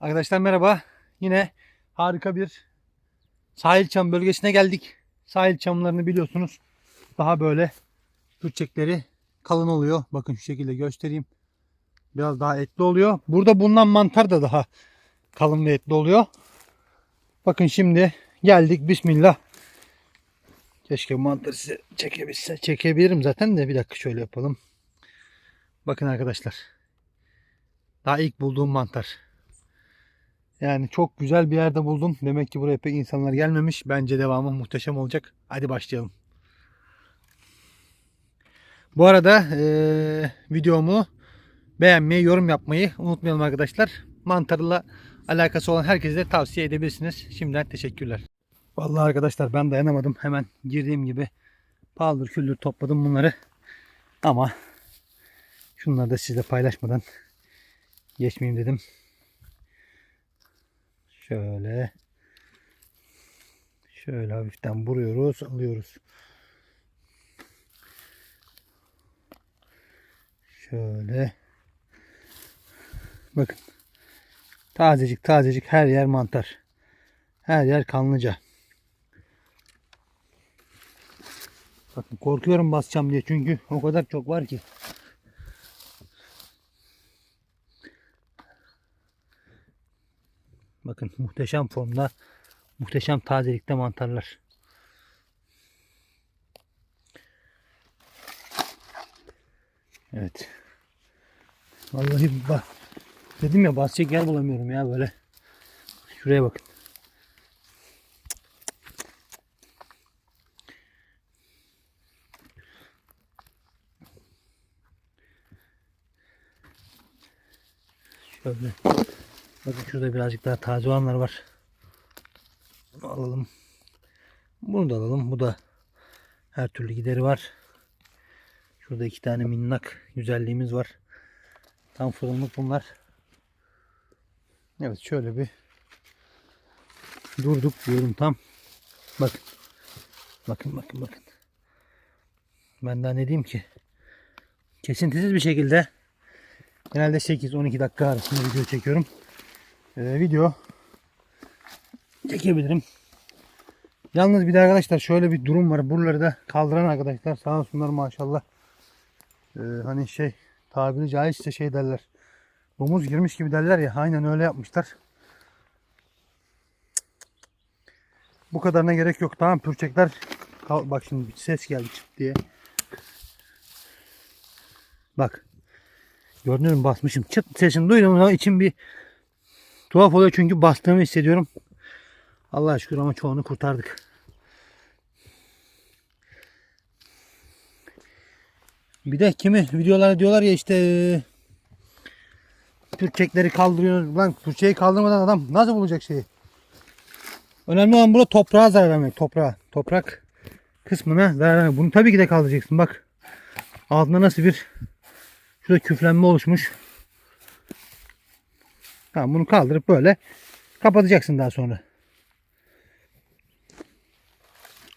Arkadaşlar merhaba. Yine harika bir sahil çam bölgesine geldik. Sahil çamlarını biliyorsunuz. Daha böyle pürçekleri kalın oluyor. Bakın şu şekilde göstereyim. Biraz daha etli oluyor. Burada bulunan mantar da daha kalın ve etli oluyor. Bakın şimdi geldik. Bismillah. Keşke mantarı size çekebilse. Çekebilirim zaten de bir dakika şöyle yapalım. Bakın arkadaşlar. Daha ilk bulduğum mantar. Yani çok güzel bir yerde buldum. Demek ki buraya pek insanlar gelmemiş. Bence devamı muhteşem olacak. Hadi başlayalım. Bu arada eee, videomu beğenmeyi, yorum yapmayı unutmayalım arkadaşlar. Mantarla alakası olan herkese de tavsiye edebilirsiniz. Şimdiden teşekkürler. Vallahi arkadaşlar ben dayanamadım. Hemen girdiğim gibi paldır küldür topladım bunları. Ama şunları da sizle paylaşmadan geçmeyeyim dedim. Şöyle. Şöyle hafiften vuruyoruz, alıyoruz. Şöyle. Bakın. Tazecik tazecik her yer mantar. Her yer kanlıca. Bakın korkuyorum basacağım diye çünkü o kadar çok var ki. Bakın muhteşem formda, muhteşem tazelikte mantarlar. Evet. Vallahi bak. Dedim ya basacak yer bulamıyorum ya böyle. Şuraya bakın. Şöyle. Bakın şurada birazcık daha taze olanlar var. Bunu alalım. Bunu da alalım. Bu da her türlü gideri var. Şurada iki tane minnak güzelliğimiz var. Tam fırınlık bunlar. Evet şöyle bir durduk diyorum tam. Bakın. Bakın bakın bakın. Ben daha ne diyeyim ki? Kesintisiz bir şekilde genelde 8-12 dakika arasında video çekiyorum e, video çekebilirim. Yalnız bir de arkadaşlar şöyle bir durum var. Buraları da kaldıran arkadaşlar sağ olsunlar maşallah. E, hani şey tabiri caizse şey derler. Domuz girmiş gibi derler ya. Aynen öyle yapmışlar. Bu kadarına gerek yok. Tamam pürçekler. Bak şimdi bir ses geldi çıt diye. Bak. Mü basmışım. Çıt sesini duydum içim bir Tuhaf oluyor çünkü bastığımı hissediyorum. Allah'a şükür ama çoğunu kurtardık. Bir de kimi videolarda diyorlar ya işte eee, pürçekleri kaldırıyoruz. Lan pürçeği kaldırmadan adam nasıl bulacak şeyi? Önemli olan burada toprağa zarar vermek. Toprağa. Toprak kısmına zarar vermek. Bunu tabii ki de kaldıracaksın. Bak altında nasıl bir şurada küflenme oluşmuş. Tamam bunu kaldırıp böyle kapatacaksın daha sonra.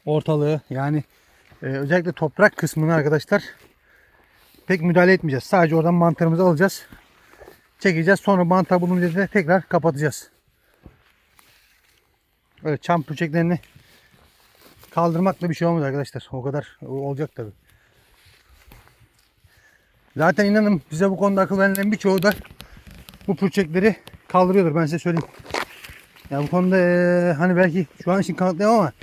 Ortalığı yani e, özellikle toprak kısmını arkadaşlar pek müdahale etmeyeceğiz. Sadece oradan mantarımızı alacağız. Çekeceğiz. Sonra mantar bulunca da tekrar kapatacağız. Öyle çam püçeklerini kaldırmakla bir şey olmaz arkadaşlar. O kadar olacak tabi. Zaten inanın bize bu konuda akıl verenlerin birçoğu da bu pürçekleri kaldırıyordur ben size söyleyeyim. Ya bu konuda eee, hani belki şu an için kanıtlayamam ama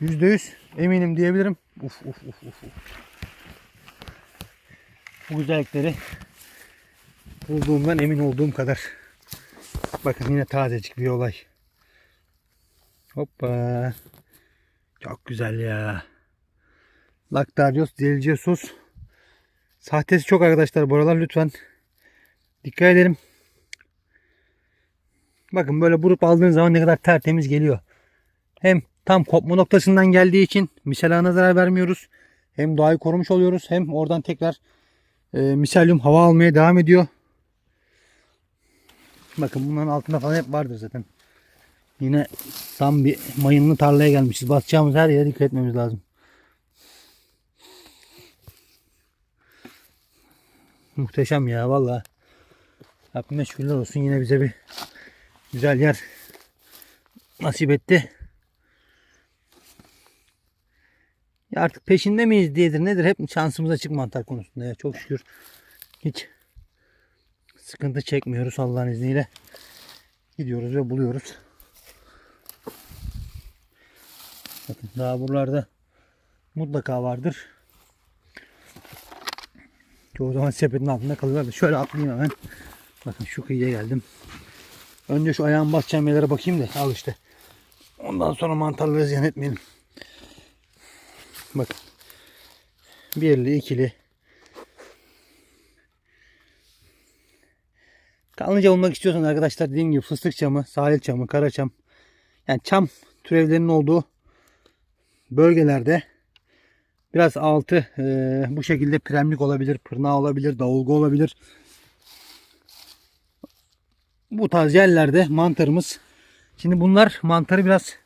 %100 eminim diyebilirim. Uf uf uf uf. Bu güzellikleri bulduğumdan emin olduğum kadar. Bakın yine tazecik bir olay. Hoppa. Çok güzel ya. Lactarios delicious. Sahtesi çok arkadaşlar bu aralar lütfen dikkat edelim. Bakın böyle vurup aldığınız zaman ne kadar tertemiz geliyor. Hem tam kopma noktasından geldiği için miselana zarar vermiyoruz. Hem doğayı korumuş oluyoruz. Hem oradan tekrar e, miselyum hava almaya devam ediyor. Bakın bunların altında falan hep vardır zaten. Yine tam bir mayınlı tarlaya gelmişiz. Basacağımız her yere dikkat etmemiz lazım. Muhteşem ya valla. Rabbime şükürler olsun yine bize bir güzel yer nasip etti. Ya artık peşinde miyiz diyedir nedir? Hep şansımız açık mantar konusunda ya. Çok şükür hiç sıkıntı çekmiyoruz Allah'ın izniyle. Gidiyoruz ve buluyoruz. Bakın daha buralarda mutlaka vardır. Çoğu zaman sepetin altında kalıyorlar şöyle atlayayım hemen. Bakın şu kıyıya geldim. Önce şu ayağımı basacağım yerlere bakayım da al işte. Ondan sonra mantarları ziyan etmeyelim. Bakın. Birli, ikili. Kanlıca olmak istiyorsan arkadaşlar dediğim gibi fıstık çamı, sahil çamı, kara çam. Yani çam türevlerinin olduğu bölgelerde biraz altı e, bu şekilde premlik olabilir, pırnağı olabilir, davulgu olabilir. Bu tarz yerlerde mantarımız şimdi bunlar mantarı biraz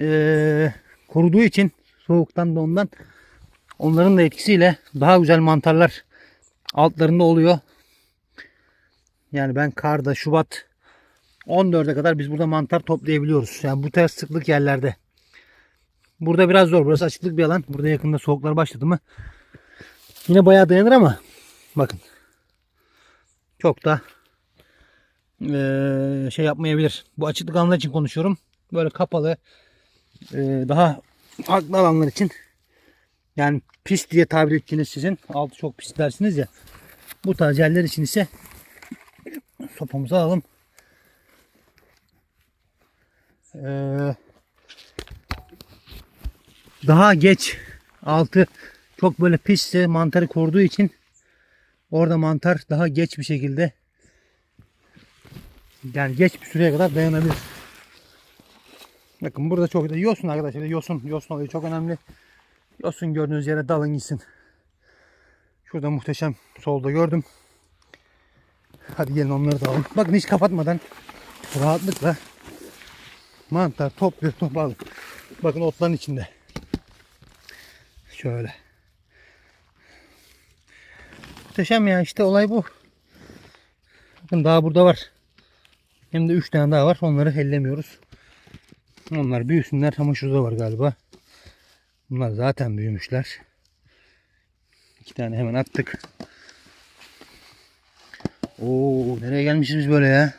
e, koruduğu için soğuktan da ondan onların da etkisiyle daha güzel mantarlar altlarında oluyor. Yani ben karda Şubat 14'e kadar biz burada mantar toplayabiliyoruz. Yani bu tarz sıklık yerlerde. Burada biraz zor. Burası açıklık bir alan. Burada yakında soğuklar başladı mı yine bayağı dayanır ama bakın çok da eee, şey yapmayabilir. Bu açıklık alanlar için konuşuyorum. Böyle kapalı eee, daha farklı alanlar için yani pis diye tabir ettiğiniz sizin altı çok pis dersiniz ya bu tarz yerler için ise sopamızı alalım. Ee, daha geç altı çok böyle pisse mantarı koruduğu için orada mantar daha geç bir şekilde yani geç bir süreye kadar dayanabilir. Bakın burada çok da yosun arkadaşlar. Yosun, yosun olayı çok önemli. Yosun gördüğünüz yere dalın gitsin. Şurada muhteşem solda gördüm. Hadi gelin onları da alalım. Bakın hiç kapatmadan rahatlıkla mantar topluyor toparlı. Bakın otların içinde. Şöyle. Muhteşem ya işte olay bu. Bakın daha burada var. Hem de 3 tane daha var. Onları ellemiyoruz. Onlar büyüsünler ama şurada var galiba. Bunlar zaten büyümüşler. İki tane hemen attık. Oo nereye gelmişiz böyle ya?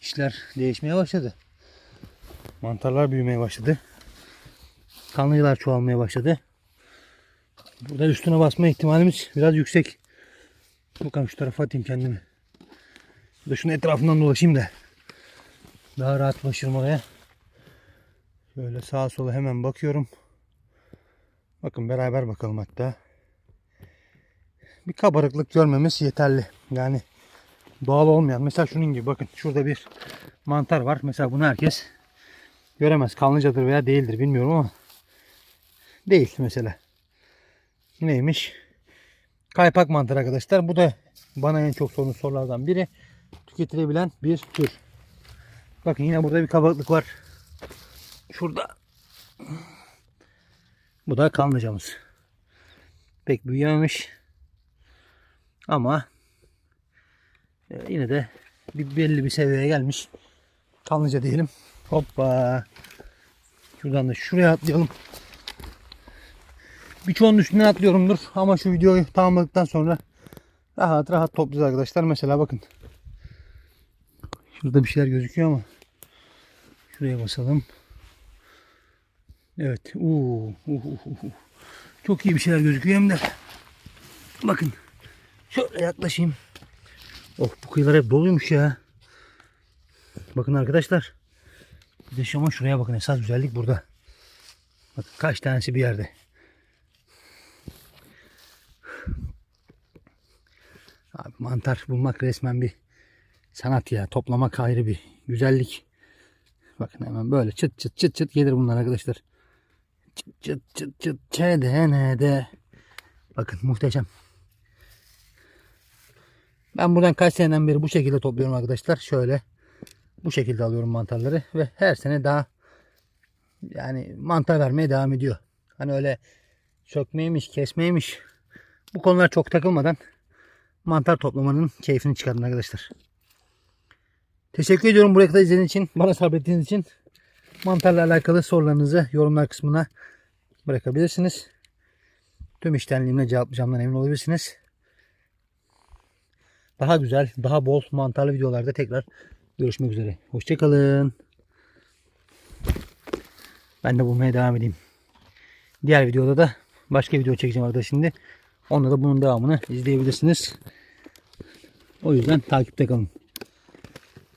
İşler değişmeye başladı. Mantarlar büyümeye başladı. Kanlıcılar çoğalmaya başladı. Burada üstüne basma ihtimalimiz biraz yüksek. Bakalım şu tarafa atayım kendimi. De şunun etrafından dolaşayım da. Daha rahat ulaşırım oraya. Şöyle sağa sola hemen bakıyorum. Bakın beraber bakalım hatta. Bir kabarıklık görmemiz yeterli. Yani doğal olmayan. Mesela şunun gibi bakın şurada bir mantar var. Mesela bunu herkes göremez. Kanlıcadır veya değildir bilmiyorum ama değil mesela. Neymiş? Kaypak mantar arkadaşlar. Bu da bana en çok sorun sorulardan biri. Tüketilebilen bir tür. Bakın yine burada bir kabarıklık var. Şurada. Bu da kanlıcamız. Pek büyüyememiş. Ama e, yine de bir belli bir seviyeye gelmiş. Kanlıca diyelim. Hoppa. Şuradan da şuraya atlayalım. Birçoğunun üstünden atlıyorumdur. Ama şu videoyu tamamladıktan sonra rahat rahat toplayacağız arkadaşlar. Mesela bakın. Şurada bir şeyler gözüküyor ama. Şuraya basalım. Evet. Oo, uh, uh. Çok iyi bir şeyler gözüküyor hem de. Bakın. Şöyle yaklaşayım. Oh bu kıyılar hep doluymuş ya. Bakın arkadaşlar. Bir de şu ama şuraya bakın. Esas güzellik burada. Bakın kaç tanesi bir yerde. Abi mantar bulmak resmen bir sanat ya. Toplamak ayrı bir güzellik. Bakın hemen böyle çıt çıt çıt çıt gelir bunlar arkadaşlar. Çıt çıt çıt çıt çedenede. Bakın muhteşem. Ben buradan kaç seneden beri bu şekilde topluyorum arkadaşlar. Şöyle bu şekilde alıyorum mantarları ve her sene daha yani mantar vermeye devam ediyor. Hani öyle sökmeymiş, kesmeymiş. Bu konular çok takılmadan mantar toplamanın keyfini çıkarın arkadaşlar. Teşekkür ediyorum buraya kadar izlediğiniz için, bana sabrettiğiniz için. Mantarla alakalı sorularınızı yorumlar kısmına bırakabilirsiniz. Tüm iştenliğimle cevaplayacağımdan emin olabilirsiniz. Daha güzel, daha bol mantarlı videolarda tekrar görüşmek üzere. Hoşçakalın. Ben de bulmaya devam edeyim. Diğer videoda da başka video çekeceğim arkadaşlar şimdi. Onda da bunun devamını izleyebilirsiniz. O yüzden takipte kalın.